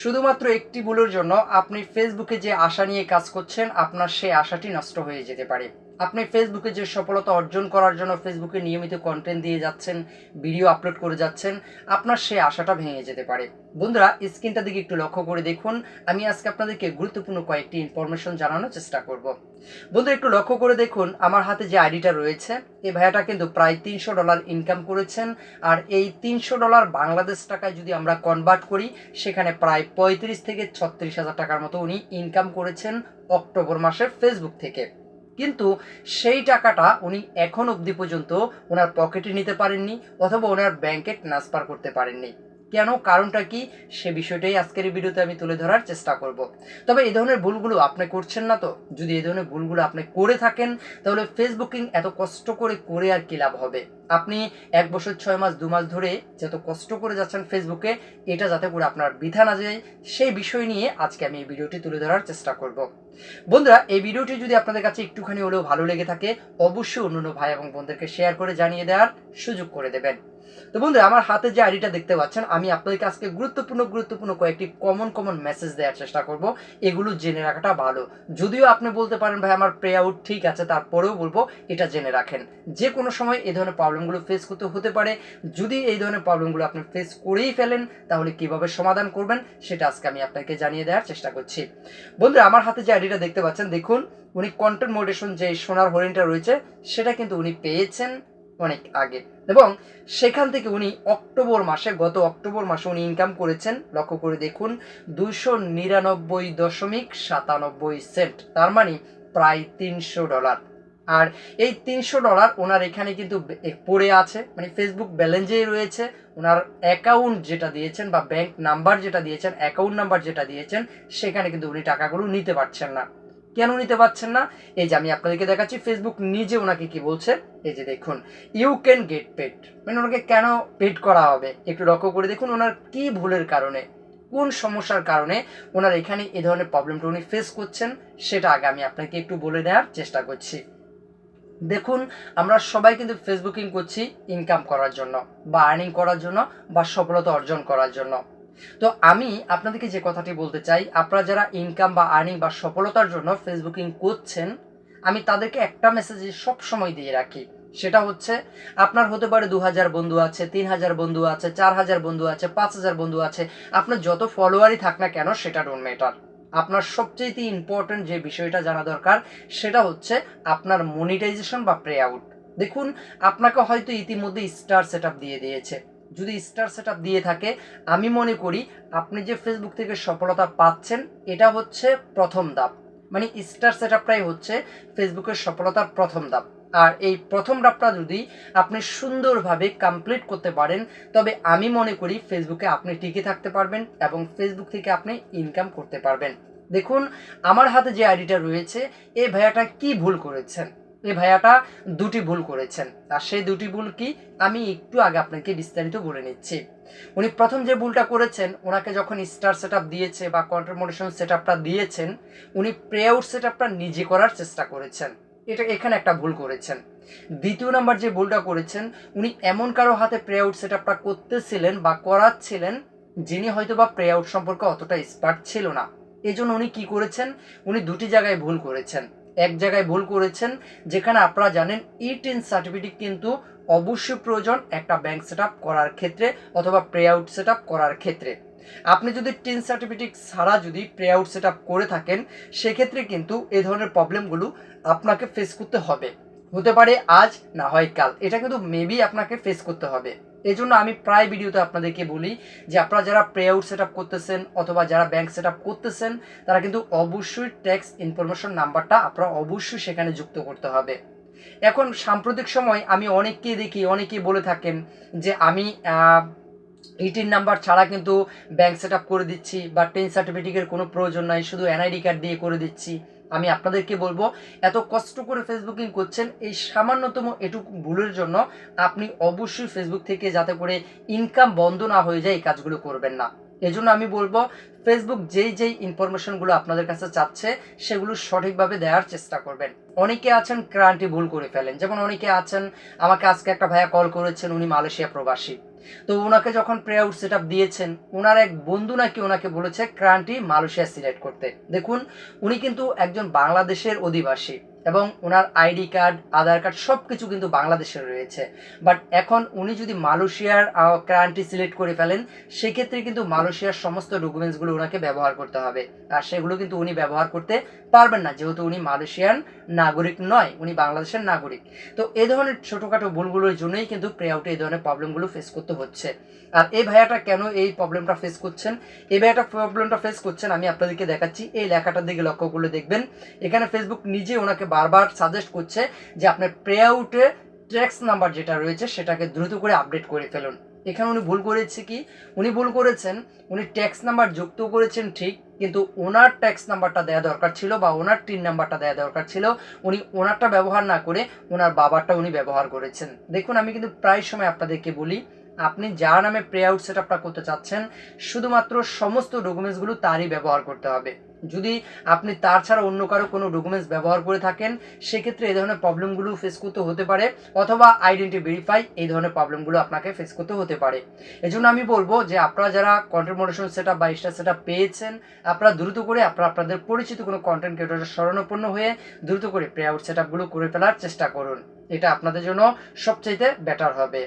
শুধুমাত্র একটি ভুলের জন্য আপনি ফেসবুকে যে আশা নিয়ে কাজ করছেন, আপনার সেই আশাটি নষ্ট হয়ে যেতে পারে। আপনি ফেসবুকে যে সফলতা অর্জন করার জন্য ফেসবুকে নিয়মিত কন্টেন্ট দিয়ে যাচ্ছেন ভিডিও আপলোড করে যাচ্ছেন, আপনার সেই আশাটা ভেঙে যেতে পারে। বন্ধুরা স্ক্রিনটা দিকে একটু লক্ষ্য করে দেখুন। আমি আজকে আপনাদেরকে গুরুত্বপূর্ণ কয়েকটি ইনফরমেশন জানানোর চেষ্টা করব। বন্ধুরা, একটু লক্ষ্য করে দেখুন, আমার হাতে যে আইডিটা রয়েছে, এই ভাইয়াটা কিন্তু প্রায় তিনশো ডলার ইনকাম করেছেন। আর এই তিনশো ডলার বাংলাদেশ টাকায় যদি আমরা কনভার্ট করি, সেখানে প্রায় পঁয়ত্রিশ থেকে ছত্রিশ হাজার টাকার মতো উনি ইনকাম করেছেন অক্টোবর মাসে ফেসবুক থেকে। কিন্তু সেই টাকাটা উনি এখন অবধি পর্যন্ত ওনার পকেটে নিতে পারেননি অথবা ওনার ব্যাংকে ট্রান্সফার করতে পারেননি। কেন কারণটা কি? সে বিষয়টাই আজকের এই ভিডিওতে আমি তুলে ধরার চেষ্টা করব। তবে এই ধরনের ভুলগুলো আপনি করছেন না তো? যদি এই ধরনের ভুলগুলো আপনি করে থাকেন, তাহলে ফেসবুকিং এত কষ্ট করে করে আর কি লাভ হবে? আপনি এক বছর, ছয় মাস, দু মাস ধরে যত কষ্ট করে যাচ্ছেন ফেসবুকে, এটা যাতে করে আপনার বৃথা না যায়, সেই বিষয় নিয়ে আজকে আমি এই ভিডিওটি তুলে ধরার চেষ্টা করব। বন্ধুরা, এই ভিডিওটি যদি আপনাদের কাছে একটুখানি হলেও ভালো লেগে থাকে, অবশ্যই অন্য ভাই এবং বোনদেরকে শেয়ার করে জানিয়ে দেওয়ার সুযোগ করে দেবেন। তো বন্ধুরা, আমার হাতে যে আইডিটা দেখতে পাচ্ছেন, আমি আপনাদেরকে আজকে গুরুত্বপূর্ণ গুরুত্বপূর্ণ কয়েকটি কমন কমন মেসেজ দেওয়ার চেষ্টা করব। এগুলো জেনে রাখাটা ভালো। যদিও আপনি বলতে পারেন, ভাই, আমার প্রে আউট ঠিক আছে, তারপরেও বলব, এটা জেনে রাখেন। যে কোনো সময় এই ধরনের প্রবলেমগুলো ফেস করতে হতে পারে। যদি এই ধরনের প্রবলেমগুলো আপনি ফেস করেই ফেলেন, তাহলে কীভাবে সমাধান করবেন, সেটা আজকে আমি আপনাকে জানিয়ে দেওয়ার চেষ্টা করছি। বন্ধুরা, আমার হাতে যে আইডিটা দেখতে পাচ্ছেন, দেখুন, উনি কন্টেন্ট মোডেশন যে সোনার হরিণটা রয়েছে, সেটা কিন্তু উনি পেয়েছেন। অনেক আগে। এবং সেখান থেকে উনি অক্টোবর মাসে, গত অক্টোবর মাসে উনি ইনকাম করেছেন, লক্ষ্য করে দেখুন দুশো নিরানব্বই দশমিক সাতানব্বই সেন্ট। তার মানে প্রায় তিনশো ডলার। আর এই তিনশো ডলার ওনার এখানে কিন্তু পড়ে আছে। মানে ফেসবুক ব্যালেন্সেই রয়েছে। ওনার অ্যাকাউন্ট যেটা দিয়েছেন বা ব্যাংক নাম্বার যেটা দিয়েছেন অ্যাকাউন্ট নাম্বার যেটা দিয়েছেন, সেখানে কিন্তু উনি টাকাগুলো নিতে পারছেন না। কেন নিতে পারছেন না? এই যে আমি আপনাদেরকে দেখাচ্ছি ফেসবুক নিজে ওনাকে কি বলছে? এই যে দেখুন ইউ ক্যান গেট পেড মানে ওনাকে কেন পেড করা হবে? একটু লক্ষ্য করে দেখুন, ওনার কি ভুলের কারণে, কোন সমস্যার কারণে ওনার এখানে এ ধরনের প্রবলেমটা উনি ফেস করছেন, সেটা আগে আমি আপনাকে একটু বলে দেওয়ার চেষ্টা করছি। দেখুন, আমরা সবাই কিন্তু ফেসবুকিং করছি ইনকাম করার জন্য, বা আর্নিং করার জন্য, বা সফলতা অর্জন করার জন্য। তো আমি আপনাদেরকে যে কথাটি বলতে চাই, আপনারা যারা ইনকাম বা আর্নিং বা সফলতার জন্য ফেসবুকিং করছেন, আমি তাদেরকে একটা মেসেজ সব সময় দিয়ে রাখি। সেটা হচ্ছে, আপনার হতে পারে দু হাজার বন্ধু আছে তিন হাজার বন্ধু আছে চার হাজার বন্ধু আছে পাঁচ হাজার বন্ধু আছে, আপনার যত ফলোয়ারই থাক না কেন সেটা ডোন্ট ম্যাটার আপনার সবচেয়ে ইম্পর্টেন্ট যে বিষয়টা জানা দরকার, সেটা হচ্ছে আপনার মনিটাইজেশন বা প্রে আউট দেখুন, আপনাকে হয়তো ইতিমধ্যে স্টার সেট দিয়ে দিয়েছে। যদি স্টার সেট দিয়ে থাকে, আমি মনে করি আপনি যে ফেসবুক থেকে সফলতা পাচ্ছেন, এটা হচ্ছে প্রথম ধাপ। মানে স্টার সেট আপটাই হচ্ছে ফেসবুকের সফলতার প্রথম ধাপ। আর এই প্রথম ধাপটা যদি আপনি সুন্দরভাবে কমপ্লিট করতে পারেন, তবে আমি মনে করি ফেসবুকে আপনি টিকে থাকতে পারবেন এবং ফেসবুক থেকে আপনি ইনকাম করতে পারবেন। দেখুন, আমার হাতে যে আইডিটা রয়েছে এই ভাইয়াটা কি ভুল করেছেন? এই ভাইয়াটা দুটি ভুল করেছেন। আর সেই দুটি ভুল কি? আমি একটু আগে আপনাকে বিস্তারিত বলে নিচ্ছি। উনি প্রথম যে ভুলটা করেছেন, ওনাকে যখন স্টার সেট দিয়েছে বা কন্ট্রোমোডেশন সেট দিয়েছেন, উনি প্রে আউট সেট নিজে করার চেষ্টা করেছেন। এটা এখানে একটা ভুল করেছেন। দ্বিতীয় নাম্বার যে ভুলটা করেছেন, উনি এমন কারও হাতে প্রে আউট সেট করতেছিলেন বা করাচ্ছিলেন, যিনি হয়তো বা প্রে আউট সম্পর্কে অতটা স্পার্ট ছিল না। এই জন্য উনি কি করেছেন? উনি দুটি জায়গায় ভুল করেছেন। এক জায়গায় ভুল করেছেন, যেখানে আপনারা জানেন ই টেন সার্টিফিকেট কিন্তু অবশ্যই প্রয়োজন একটা ব্যাংক সেট করার ক্ষেত্রে অথবা প্রে আউট সেট করার ক্ষেত্রে। আপনি যদি টেন সার্টিফিকেট ছাড়া যদি প্রে আউট সেট করে থাকেন, সেক্ষেত্রে কিন্তু এ ধরনের প্রবলেমগুলো আপনাকে ফেস করতে হবে। হতে পারে আজ, না হয় কাল। এটা কিন্তু মেবি আপনাকে ফেস করতে হবে। এই জন্য আমি প্রায় ভিডিওতে আপনাদেরকে বলি যে আপনারা যারা প্রে আউট সেট করতেছেন অথবা যারা ব্যাংক সেট করতেছেন, তারা কিন্তু অবশ্যই ট্যাক্স ইনফরমেশন নাম্বারটা আপনারা অবশ্যই সেখানে যুক্ত করতে হবে। এখন সাম্প্রতিক সময় আমি অনেককেই দেখি, অনেকেই বলে থাকেন যে আমি এইটিন নাম্বার ছাড়া কিন্তু ব্যাংক সেট করে দিচ্ছি বা টেন সার্টিফিকেটের কোনো প্রয়োজন নাই, শুধু এনআইডি কার্ড দিয়ে করে দিচ্ছি। আমি আপনাদেরকে বলব, এত কষ্ট করে ফেসবুকিং করছেন, এই সামান্যতম এটুকু ভুলের জন্য আপনি অবশ্যই ফেসবুক থেকে যাতে করে ইনকাম বন্ধ না হয়ে যায় এই কাজগুলো করবেন না। এজন্য আমি বলব ফেসবুক যেই যেই ইনফরমেশনগুলো আপনাদের কাছে চাচ্ছে, সেগুলো সঠিকভাবে দেওয়ার চেষ্টা করবেন। অনেকে আছেন ক্রান্তি ভুল করে ফেলেন। যেমন অনেকে আছেন, আমাকে আজকে একটা ভাইয়া কল করেছেন, উনি মালয়েশিয়া প্রবাসী। তো ওনাকে যখন প্রে আউট সেট দিয়েছেন, ওনার এক বন্ধু নাকি ওনাকে বলেছে, ক্রান্তি মালয়েশিয়া সিলেক্ট করতে। দেখুন, উনি কিন্তু একজন বাংলাদেশের অধিবাসী। এবং ওনার আইডি কার্ড, আধার কার্ড সব কিছু কিন্তু বাংলাদেশের রয়েছে। বাট এখন উনি যদি মালয়েশিয়ার ক্রান্তি সিলেক্ট করে ফেলেন, সেক্ষেত্রে কিন্তু মালয়েশিয়ার সমস্ত ডকুমেন্টসগুলো ওনাকে ব্যবহার করতে হবে। আর সেগুলো কিন্তু উনি ব্যবহার করতে পারবেন না, যেহেতু উনি মালয়েশিয়ান নাগরিক নয়, উনি বাংলাদেশের নাগরিক। তো এই ধরনের ছোটোখাটো ভুলগুলোর জন্যই কিন্তু প্রে আউটে এই ধরনের প্রবলেমগুলো ফেস করতে হচ্ছে। আর এই ভাইয়াটা কেন এই প্রবলেমটা ফেস করছেন? এই ভাইয়াটা প্রবলেমটা ফেস করছেন, আমি আপনাদেরকে দেখাচ্ছি। এই লেখাটার দিকে লক্ষ্য করলে দেখবেন, এখানে ফেসবুক নিজে ওনাকে বারবার সাজেস্ট করছে যে আপনার প্রে আউটে ট্যাক্স নাম্বার যেটা রয়েছে সেটাকে দ্রুত করে আপডেট করে ফেলুন। এখানে উনি ভুল করেছে কি? উনি ভুল করেছেন, উনি ট্যাক্স নাম্বার যুক্ত করেছেন ঠিক, কিন্তু ওনার ট্যাক্স নাম্বারটা দেওয়া দরকার ছিল বা ওনার টিন নাম্বারটা দেওয়া দরকার ছিল, উনি ওনারটা ব্যবহার না করে ওনার বাবারটা উনি ব্যবহার করেছেন। দেখুন, আমি কিন্তু প্রায় সময় আপনাদেরকে বলি, আপনি যার নামে প্রে আউট সেট আপটা করতে চাচ্ছেন, শুধুমাত্র সমস্ত ডকুমেন্টসগুলো তারই ব্যবহার করতে হবে। যদি আপনি তার ছাড়া অন্য কারও কোনো ডকুমেন্টস ব্যবহার করে থাকেন, সেক্ষেত্রে এই ধরনের প্রবলেমগুলো ফেস করতে হতে পারে, অথবা আইডেন্টি ভেরিফাই এই ধরনের প্রবলেমগুলো আপনাকে ফেস করতে হতে পারে। এজন্য আমি বলব যে আপনারা যারা কন্টেন্ট মডারেশন সেট আপ বা স্টার সেট পেয়েছেন, আপনারা দ্রুত করে আপনারা আপনাদের পরিচিত কোনো কন্টেন্ট ক্রিয়েটরের শরণাপন্ন হয়ে দ্রুত করে প্রে আউট সেট করে ফেলার চেষ্টা করুন। এটা আপনাদের জন্য সবচাইতে বেটার হবে।